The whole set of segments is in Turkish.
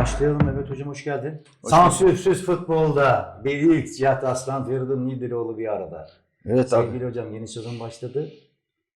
Başlayalım Mehmet Hocam hoş geldin. Hoş Sansürsüz futbolda bir ilk Cihat Aslan Feridun Nidiroğlu bir arada. Evet abi. Sevgili hocam yeni sezon başladı.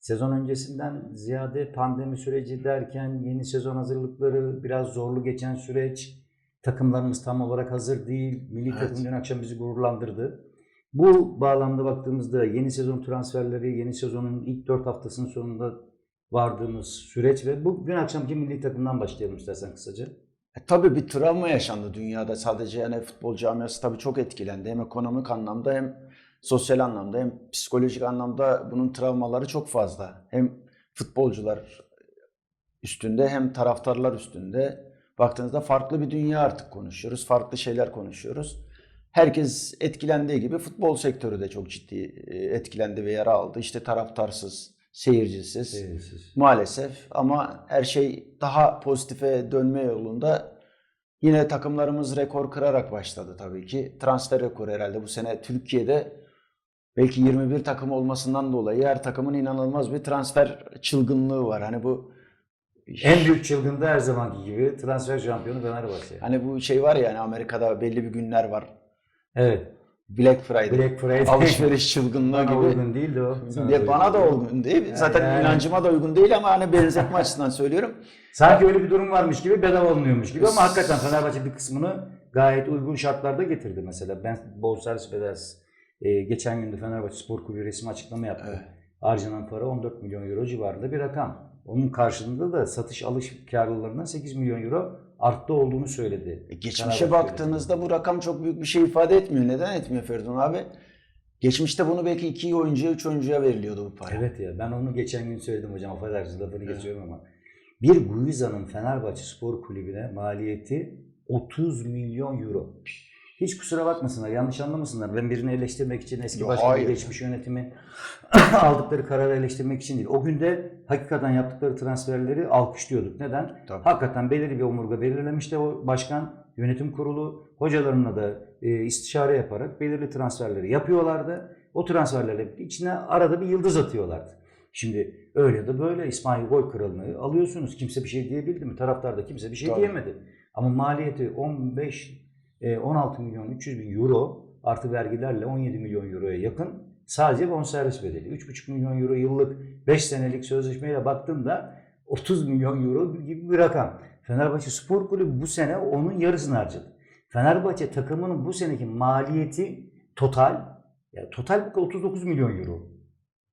Sezon öncesinden ziyade pandemi süreci derken yeni sezon hazırlıkları biraz zorlu geçen süreç. Takımlarımız tam olarak hazır değil. Milli Evet. takım dün akşam bizi gururlandırdı. Bu bağlamda baktığımızda yeni sezon transferleri, yeni sezonun ilk 4 haftasının sonunda vardığımız süreç ve bu dün akşamki milli takımdan başlayalım istersen kısaca. E, tabii bir travma yaşandı dünyada. Sadece yani futbol camiası tabii çok etkilendi. Hem ekonomik anlamda hem sosyal anlamda hem psikolojik anlamda bunun travmaları çok fazla. Hem futbolcular üstünde hem taraftarlar üstünde. Baktığınızda farklı bir dünya artık konuşuyoruz. Farklı şeyler konuşuyoruz. Herkes etkilendiği gibi futbol sektörü de çok ciddi e, etkilendi ve yara aldı. İşte taraftarsız, seyircisiz. Seyirsiz. Maalesef ama her şey daha pozitife dönme yolunda. Yine takımlarımız rekor kırarak başladı tabii ki. Transfer rekoru herhalde bu sene Türkiye'de belki 21 takım olmasından dolayı her takımın inanılmaz bir transfer çılgınlığı var. Hani bu En büyük çılgın da her zamanki gibi transfer şampiyonu Fenerbahçe. hani bu şey var ya hani Amerika'da belli bir günler var. Evet. Black Friday. Black Friday. Alışveriş çılgınlığı Bana gibi. uygun değildi o. Ya bana da uygun. değil. Zaten Yani- inancıma da uygun değil ama hani benzetme açısından söylüyorum. Sanki öyle bir durum varmış gibi bedava alınıyormuş gibi ama hakikaten Fenerbahçe bir kısmını gayet uygun şartlarda getirdi mesela. Ben bonservis bedelsiz. Ee, geçen gün de Fenerbahçe Spor Kulübü resmi açıklama yaptı. Evet. Harcanan para 14 milyon euro civarında bir rakam. Onun karşılığında da satış alış karlılığından 8 milyon euro arttı olduğunu söyledi. E, Geçmişe baktığınızda bu rakam çok büyük bir şey ifade etmiyor. Neden etmiyor Feridun abi? Geçmişte bunu belki iki oyuncuya, üç oyuncuya veriliyordu bu para. Evet ya ben onu geçen gün söyledim hocam affedersiniz lafını geçiyorum ama. Bir Guiza'nın Fenerbahçe Spor Kulübü'ne maliyeti 30 milyon euro. Hiç kusura bakmasınlar, yanlış anlamasınlar. Ben birini eleştirmek için eski başkanı, geçmiş yönetimi aldıkları kararı eleştirmek için değil. O günde hakikaten yaptıkları transferleri alkışlıyorduk. Neden? Tabii. Hakikaten belirli bir omurga belirlemişti o başkan, yönetim kurulu hocalarına da e, istişare yaparak belirli transferleri yapıyorlardı. O transferlerin içine arada bir yıldız atıyorlardı. Şimdi öyle da böyle İsmail Gol kralını alıyorsunuz. Kimse bir şey diyebildi mi? Taraftarda kimse bir şey Tabii. diyemedi. Ama maliyeti 15 e, 16 milyon 300 bin euro artı vergilerle 17 milyon euroya yakın sadece bonservis bedeli. 3,5 milyon euro yıllık 5 senelik sözleşmeyle baktığımda 30 milyon euro gibi bir rakam. Fenerbahçe Spor Kulübü bu sene onun yarısını harcadı. Fenerbahçe takımının bu seneki maliyeti total yani total 39 milyon euro.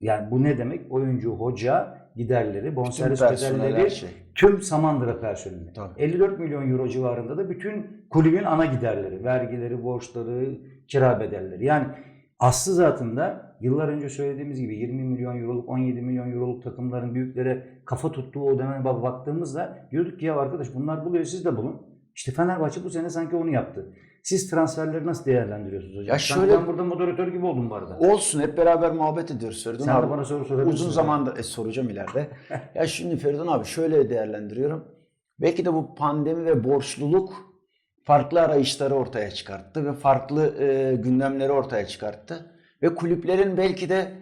Yani bu ne demek? Oyuncu, hoca, giderleri, bonservis her şey. tüm Samandıra personeli. Tabii. 54 milyon euro civarında da bütün kulübün ana giderleri, vergileri, borçları, kira bedelleri. Yani aslı zatında yıllar önce söylediğimiz gibi 20 milyon euroluk, 17 milyon euroluk takımların büyüklere kafa tuttuğu o döneme baktığımızda diyorduk ki ya arkadaş bunlar buluyor siz de bulun. İşte Fenerbahçe bu sene sanki onu yaptı. Siz transferleri nasıl değerlendiriyorsunuz hocam? Ya şöyle- ben burada moderatör gibi oldum bu arada. Olsun hep beraber muhabbet ediyoruz Feridun Sen abi. de bana soru sorabilirsin. Uzun zamandır e, soracağım ileride. ya şimdi Feridun abi şöyle değerlendiriyorum. Belki de bu pandemi ve borçluluk farklı arayışları ortaya çıkarttı ve farklı e, gündemleri ortaya çıkarttı. Ve kulüplerin belki de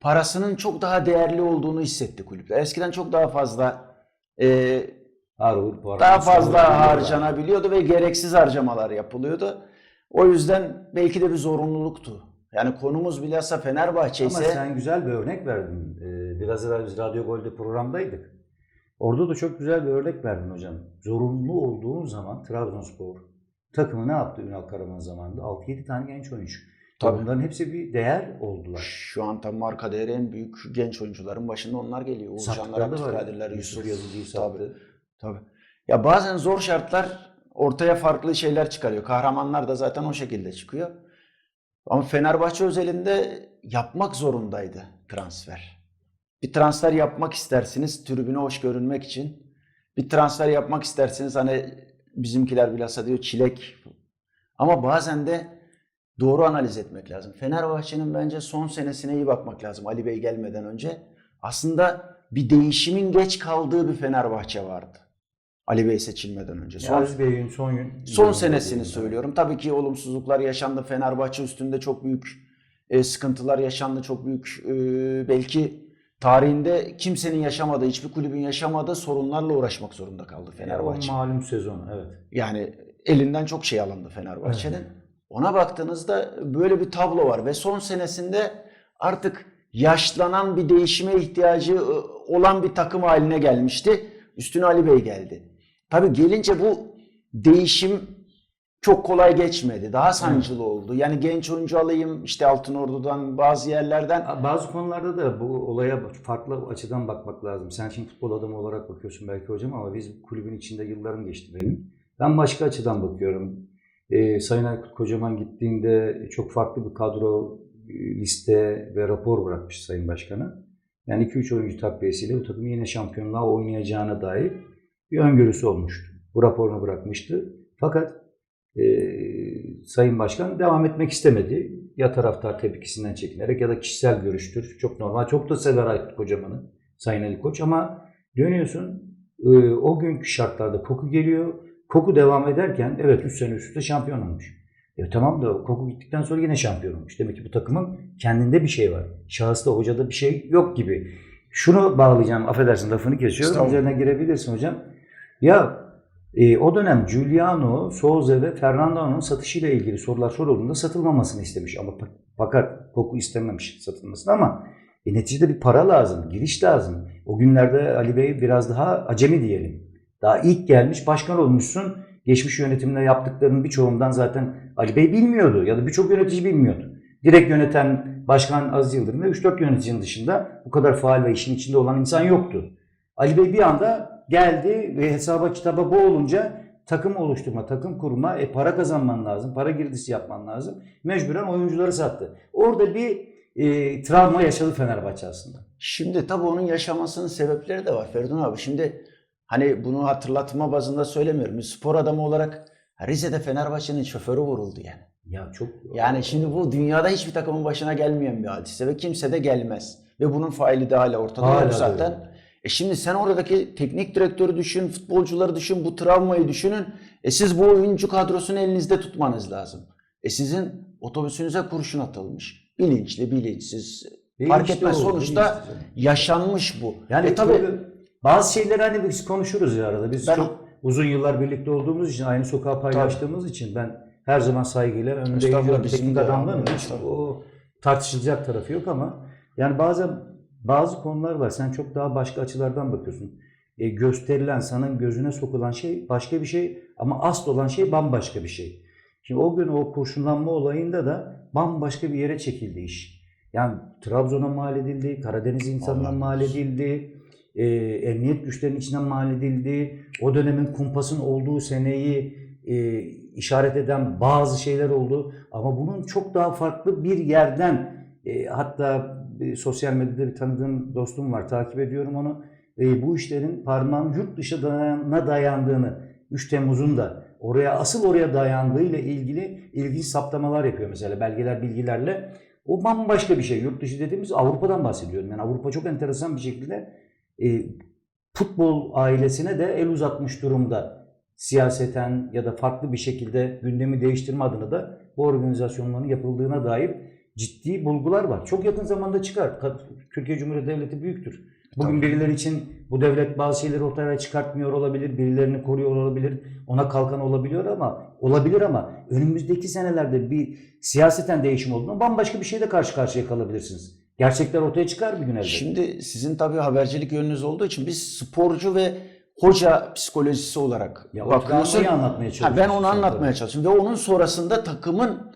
parasının çok daha değerli olduğunu hissetti kulüpler. Eskiden çok daha fazla e, Harun, para, daha fazla harcanabiliyordu ve gereksiz harcamalar yapılıyordu. O yüzden belki de bir zorunluluktu. Yani konumuz bilhassa Fenerbahçe Ama ise sen güzel bir örnek verdin. Ee, biraz evvel biz Radyo Gol'de programdaydık. Orada da çok güzel bir örnek verdin hocam. Zorunlu olduğun zaman Trabzonspor takımı ne yaptı Ünal Karaman zamanında? 6-7 tane genç oyuncu. Tabii. Bunların hepsi bir değer oldular. Şu an tabii marka değeri en büyük genç oyuncuların başında onlar geliyor. Uğurcanlar. Abdülkadirler, Yusuf. Yazıcı'yı Tabii, tabii. Ya bazen zor şartlar ortaya farklı şeyler çıkarıyor. Kahramanlar da zaten o şekilde çıkıyor. Ama Fenerbahçe özelinde yapmak zorundaydı transfer. Bir transfer yapmak istersiniz tribüne hoş görünmek için. Bir transfer yapmak istersiniz hani bizimkiler bilhassa diyor çilek. Ama bazen de doğru analiz etmek lazım. Fenerbahçe'nin bence son senesine iyi bakmak lazım Ali Bey gelmeden önce. Aslında bir değişimin geç kaldığı bir Fenerbahçe vardı. Ali Bey seçilmeden önce. Son, Aziz Bey'in son gün. son senesini söylüyorum. Tabii ki olumsuzluklar yaşandı. Fenerbahçe üstünde çok büyük e, sıkıntılar yaşandı. Çok büyük e, belki tarihinde kimsenin yaşamadığı, hiçbir kulübün yaşamadığı sorunlarla uğraşmak zorunda kaldı O Fenerbahçe. malum sezon evet. Yani elinden çok şey alındı Fenerbahçe'nin. Ona baktığınızda böyle bir tablo var ve son senesinde artık yaşlanan bir değişime ihtiyacı e, olan bir takım haline gelmişti. Üstüne Ali Bey geldi. Tabii gelince bu değişim çok kolay geçmedi. Daha sancılı oldu. Yani genç oyuncu alayım işte Altınordu'dan bazı yerlerden. Bazı konularda da bu olaya farklı açıdan bakmak lazım. Sen şimdi futbol adamı olarak bakıyorsun belki hocam ama biz kulübün içinde yıllarım geçti benim. Ben başka açıdan bakıyorum. Ee, Sayın Aykut Kocaman gittiğinde çok farklı bir kadro, e, liste ve rapor bırakmış Sayın Başkan'a. Yani 2-3 oyuncu takviyesiyle bu takımın yine şampiyonluğa oynayacağına dair bir öngörüsü olmuştu. Bu raporunu bırakmıştı. Fakat e, Sayın Başkan devam etmek istemedi. Ya taraftar tepkisinden çekinerek ya da kişisel görüştür. Çok normal. Çok da sever Aykut Kocaman'ı Sayın Ali Koç ama dönüyorsun e, o günkü şartlarda koku geliyor. Koku devam ederken evet 3 sene üst üste şampiyon olmuş. E tamam da koku gittikten sonra yine şampiyon olmuş. Demek ki bu takımın kendinde bir şey var. Şahısta hocada bir şey yok gibi. Şunu bağlayacağım. Affedersin lafını kesiyorum. Üzerine girebilirsin hocam. Ya e, o dönem Giuliano, Souza ve Fernando'nun satışıyla ilgili sorular sorulduğunda satılmamasını istemiş. Ama fa- fakat koku istememiş satılmasını ama e, neticede bir para lazım, giriş lazım. O günlerde Ali Bey biraz daha acemi diyelim. Daha ilk gelmiş başkan olmuşsun. Geçmiş yönetimde yaptıklarının birçoğundan zaten Ali Bey bilmiyordu ya da birçok yönetici bilmiyordu. Direkt yöneten Başkan Aziz Yıldırım ve 3-4 yöneticinin dışında bu kadar faal ve işin içinde olan insan yoktu. Ali Bey bir anda geldi ve hesaba kitaba bu olunca takım oluşturma, takım kurma, e, para kazanman lazım, para girdisi yapman lazım. Mecburen oyuncuları sattı. Orada bir e, travma yaşadı Fenerbahçe aslında. Şimdi tabii onun yaşamasının sebepleri de var Ferdun abi. Şimdi hani bunu hatırlatma bazında söylemiyorum. Spor adamı olarak Rize'de Fenerbahçe'nin şoförü vuruldu yani. Ya çok Yani şimdi bu dünyada hiçbir takımın başına gelmeyen bir hadise ve kimse de gelmez. Ve bunun faili de hala ortada Hala zaten. öyle. E şimdi sen oradaki teknik direktörü düşün, futbolcuları düşün, bu travmayı düşünün. E siz bu oyuncu kadrosunu elinizde tutmanız lazım. E sizin otobüsünüze kurşun atılmış. Bilinçli, bilinçsiz. Fark Bilinçli etmez. oldu, Sonuçta yaşanmış bu. Yani e tabii tabii bazı şeyleri hani biz konuşuruz ya arada. Biz Ben- çok uzun yıllar birlikte olduğumuz için, aynı sokağı paylaştığımız için ben her zaman saygıyla önünde eğiliyorum. Teknik estağfurullah. o tartışılacak tarafı yok ama yani bazen bazı konular var. Sen çok daha başka açılardan bakıyorsun. E, gösterilen, sana gözüne sokulan şey başka bir şey ama asıl olan şey bambaşka bir şey. Şimdi o gün o kurşunlanma olayında da bambaşka bir yere çekildi iş. Yani Trabzon'a mal edildi, Karadeniz insanına Allah mal edildi, e, emniyet güçlerinin içinden mal edildi. O dönemin kumpasın olduğu seneyi e, işaret eden bazı şeyler oldu. Ama bunun çok daha farklı bir yerden e, hatta e, sosyal medyada bir tanıdığım dostum var, takip ediyorum onu. E, bu işlerin parmağın yurt dışına dayandığını, 3 Temmuz'un da oraya asıl oraya dayandığıyla ilgili ilginç saptamalar yapıyor mesela belgeler bilgilerle. O bambaşka bir şey. Yurt dışı dediğimiz Avrupa'dan bahsediyorum. Yani Avrupa çok enteresan bir şekilde e, futbol ailesine de el uzatmış durumda. Siyaseten ya da farklı bir şekilde gündemi değiştirme adına da bu organizasyonların yapıldığına dair ciddi bulgular var. Çok yakın zamanda çıkar. Ka- Türkiye Cumhuriyeti Devleti büyüktür. Bugün birileri için bu devlet bazı şeyleri ortaya çıkartmıyor olabilir, birilerini koruyor olabilir, ona kalkan olabiliyor ama olabilir ama önümüzdeki senelerde bir siyaseten değişim olduğunda bambaşka bir şeyle karşı karşıya kalabilirsiniz. Gerçekler ortaya çıkar bir gün elbette. Şimdi sizin tabii habercilik yönünüz olduğu için biz sporcu ve hoca psikolojisi olarak ya bakıyorsun. anlatmaya Ha, çalışıyorum. ben onu anlatmaya çalışıyorum ve onun sonrasında takımın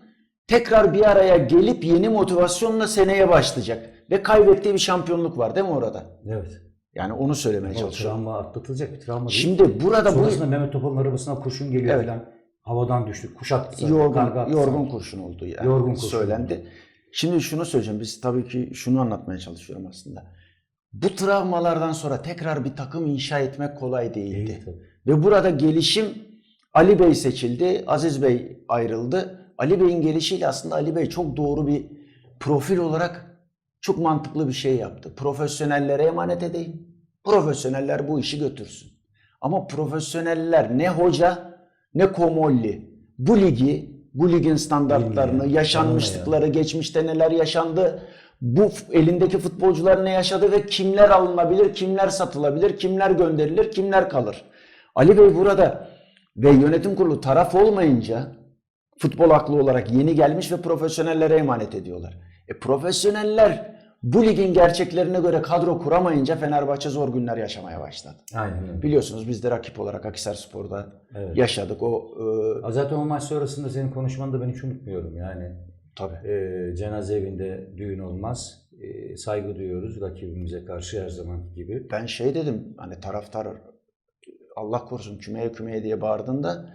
tekrar bir araya gelip yeni motivasyonla seneye başlayacak ve kaybettiği bir şampiyonluk var değil mi orada? Evet. Yani onu söylemeye O çalışıyorum. travma atlatılacak bir travma değil. Şimdi burada bu Sonrasında Mehmet Topal'ın arabasına kurşun geliyor Evet. falan. Havadan düştü. Karga yorgun, yorgun kurşun oldu yani. Yorgun kurşun söylendi. oldu. Şimdi şunu söyleyeceğim. Biz tabii ki şunu anlatmaya çalışıyorum aslında. Bu travmalardan sonra tekrar bir takım inşa etmek kolay değildi. Değil tabii. Ve burada gelişim Ali Bey seçildi, Aziz Bey ayrıldı. Ali Bey'in gelişiyle aslında Ali Bey çok doğru bir profil olarak çok mantıklı bir şey yaptı. Profesyonellere emanet edeyim. Profesyoneller bu işi götürsün. Ama profesyoneller ne hoca ne komolli bu ligi, bu ligin standartlarını, yaşanmışlıkları, geçmişte neler yaşandı bu elindeki futbolcular ne yaşadı ve kimler alınabilir, kimler satılabilir, kimler gönderilir, kimler kalır. Ali Bey burada ve yönetim kurulu taraf olmayınca futbol aklı olarak yeni gelmiş ve profesyonellere emanet ediyorlar. E profesyoneller bu ligin gerçeklerine göre kadro kuramayınca Fenerbahçe zor günler yaşamaya başladı. Aynen. Biliyorsunuz biz de rakip olarak Akhisar Spor'da Evet. yaşadık. O e, Zaten o maç sonrasında senin konuşmanı da ben hiç unutmuyorum. Yani tabii. e, cenaze evinde düğün olmaz. E, saygı duyuyoruz rakibimize karşı her zamanki gibi. Ben şey dedim hani taraftar Allah korusun kümeye kümeye diye bağırdığında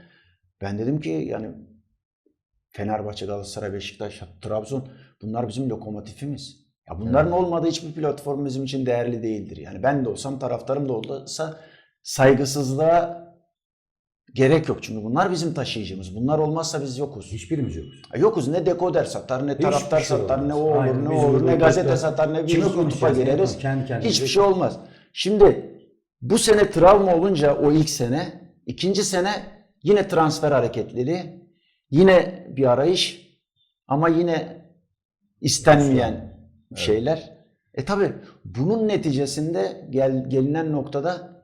ben dedim ki yani Fenerbahçe, Galatasaray, Beşiktaş, Trabzon bunlar bizim lokomotifimiz. Ya bunların olmadığı hiçbir platform bizim için değerli değildir. Yani ben de olsam taraftarım da olsa saygısızlığa gerek yok. Çünkü bunlar bizim taşıyıcımız. Bunlar olmazsa biz yokuz. Hiçbirimiz yokuz. Ya Yokuz ne dekoder satar, ne Hiçbir taraftar şey satar, olmaz. ne o olur, Aynen, ne olur, burada ne gazete burada- satar, ne bir YouTube'a gireriz. Kendi. Hiçbir şey olmaz. Şimdi bu sene travma olunca o ilk sene, ikinci sene yine transfer hareketliliği, yine bir arayış ama yine istenmeyen şeyler. E tabi bunun neticesinde gel, gelinen noktada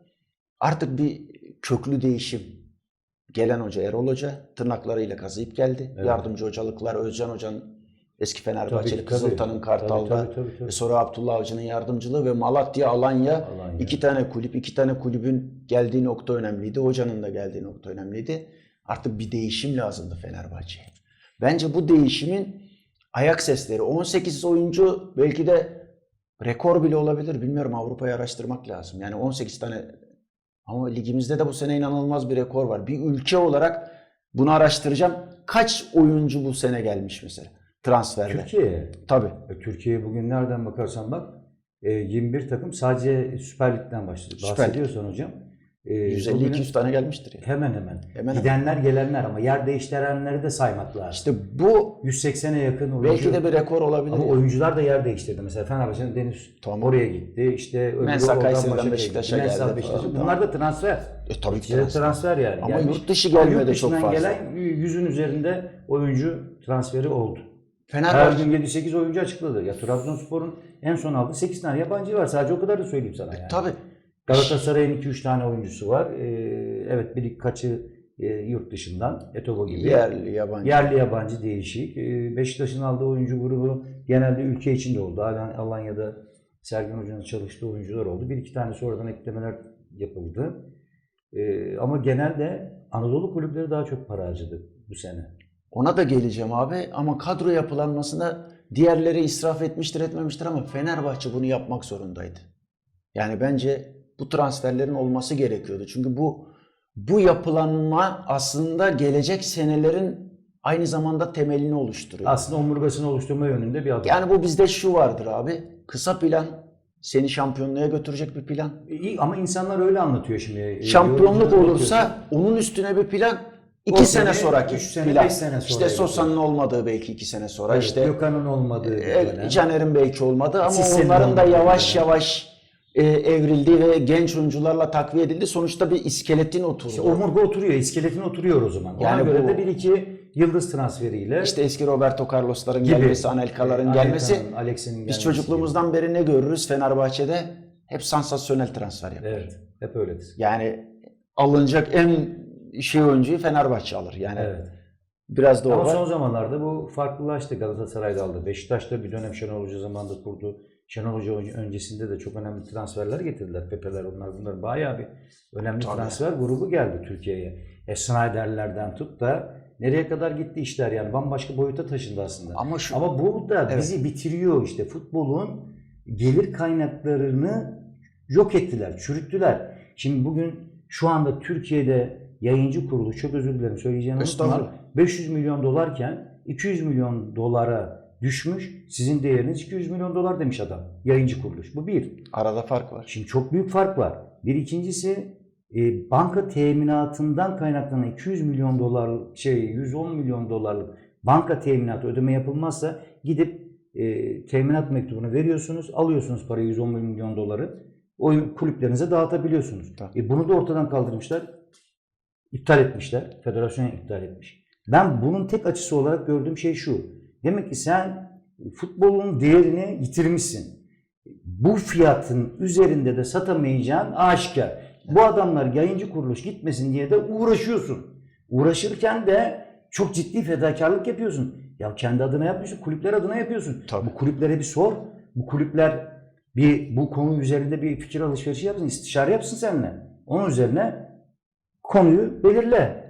artık bir köklü değişim. Gelen hoca Erol Hoca tırnaklarıyla kazıyıp geldi. Evet. Yardımcı hocalıklar Özcan Hoca'nın eski Fenerbahçeli Tabii, tabii. Kızıltan'ın Kartal'da. Tabii, tabii, tabii. E Sonra Abdullah Avcı'nın yardımcılığı ve Malatya, Alanya, Alanya. iki tane kulüp, iki tane kulübün geldiği nokta önemliydi. Hocanın da geldiği nokta önemliydi. Artık bir değişim lazımdı Fenerbahçe'ye. Bence bu değişimin ayak sesleri, 18 oyuncu belki de rekor bile olabilir. Bilmiyorum Avrupa'yı araştırmak lazım. Yani 18 tane ama ligimizde de bu sene inanılmaz bir rekor var. Bir ülke olarak bunu araştıracağım. Kaç oyuncu bu sene gelmiş mesela transferde? Türkiye. Tabii. E, Türkiye bugün nereden bakarsan bak e, 21 takım sadece Süper Lig'den başladı. Süper Lig. Bahsediyorsan hocam. E, 150-200 bugün tane gelmiştir ya. Hemen hemen. Hemen Gidenler gelenler ama yer değiştirenleri de saymak lazım. İşte bu 180'e yakın oyuncu. belki de bir rekor olabilir. Ama ya. oyuncular da yer değiştirdi. Mesela Fenerbahçe'nin Deniz Tamam. oraya gitti. İşte oradan Kayseri'den Beşiktaş'a geldi Beşiktaş'a. falan. Bunlar da transfer. E, tabii ki transfer. transfer yani. Ama Gelmiş. yurt dışı gelmedi çok fazla. gelen yüzün üzerinde oyuncu transferi oldu. Her Fenerbahçe gün 7-8 oyuncu açıkladı. Ya Trabzonspor'un en son aldığı 8 tane yabancı var. Sadece o kadar da söyleyeyim sana yani. tabii Galatasaray'ın 2-3 tane oyuncusu var. Ee, evet bir kaçı e, yurt dışından. Etobo gibi. yerli yabancı. Yerli yabancı değişik. Ee, Beşiktaş'ın aldığı oyuncu grubu genelde ülke içinde oldu. Hala Alanya'da Sergen Hoca'nın çalıştığı oyuncular oldu. Bir iki tane sonradan eklemeler yapıldı. Ee, ama genelde Anadolu kulüpleri daha çok para harcadı bu sene. Ona da geleceğim abi ama kadro yapılanmasında diğerleri israf etmiştir etmemiştir ama Fenerbahçe bunu yapmak zorundaydı. Yani bence bu transferlerin olması gerekiyordu. Çünkü bu bu yapılanma aslında gelecek senelerin aynı zamanda temelini oluşturuyor. Aslında omurgasını oluşturma yönünde bir adım. Yani bu bizde şu vardır abi. Kısa plan seni şampiyonluğa götürecek bir plan. İyi, ama insanlar öyle anlatıyor şimdi. Ee, Şampiyonluk olursa onun üstüne bir plan iki O sene, sene, sonraki üç sene, plan. beş sene sonra işte Sosa'nın olmadığı belki iki sene sonra. Evet, işte Gökhan'ın olmadığı e. Caner'in belki olmadı ama Sisse'nin onların da olmadığı yavaş dönem. yavaş e, evrildi ve genç oyuncularla takviye edildi. Sonuçta bir iskeletin oturdu. İşte omurga oturuyor, iskeletin oturuyor o zaman. Ona Yani göre bu- de bir iki yıldız transferiyle İşte eski Roberto Carlos'ların gibi. gelmesi, Anelka'ların Anelka'nın, gelmesi. Alex'in gelmesi Biz çocukluğumuzdan beri ne görürüz Fenerbahçe'de? Hep sansasyonel transfer yapar. gibi. Evet, hep öyledir. Yani alınacak en şey oyuncuyu Fenerbahçe alır. Yani Evet. biraz da o Ama var. son zamanlarda bu farklılaştı. Galatasaray'da aldı. Beşiktaş'ta bir dönem Şenol Hoca zamanında kurdu. Şenol Hoca ön- öncesinde de çok önemli transferler getirdiler. Pepe'ler onlar bunlar. Bayağı bir önemli Tabii. transfer grubu geldi Türkiye'ye. E Snyder'lerden tut da nereye kadar gitti işler yani. Bambaşka boyuta taşındı aslında. Ama şu Ama bu da Evet. bizi bitiriyor işte. Futbolun gelir kaynaklarını yok ettiler, çürüttüler. Şimdi bugün şu anda Türkiye'de yayıncı kuruluş, çok özür dilerim unutma, Estağfurullah. 500 milyon dolarken 200 milyon dolara düşmüş. Sizin değeriniz 200 milyon dolar demiş adam. Yayıncı kuruluş. Bu bir. arada fark var. Şimdi çok büyük fark var. Bir ikincisi e, banka teminatından kaynaklanan 200 milyon dolar şey 110 milyon dolarlık banka teminatı ödeme yapılmazsa gidip e, teminat mektubunu veriyorsunuz, alıyorsunuz parayı 110 milyon doları. O kulüplerinize dağıtabiliyorsunuz. Tamam. E, bunu da ortadan kaldırmışlar. iptal etmişler. Federasyon iptal etmiş. Ben bunun tek açısı olarak gördüğüm şey şu. Demek ki sen futbolun değerini yitirmişsin. Bu fiyatın üzerinde de satamayacağın aşikar. Bu adamlar yayıncı kuruluş gitmesin diye de uğraşıyorsun. Uğraşırken de çok ciddi fedakarlık yapıyorsun. Ya kendi adına yapmıyorsun, kulüpler adına yapıyorsun. Tabii. Bu kulüplere bir sor. Bu kulüpler bir bu konu üzerinde bir fikir alışverişi yapsın, istişare yapsın seninle. Onun üzerine konuyu belirle.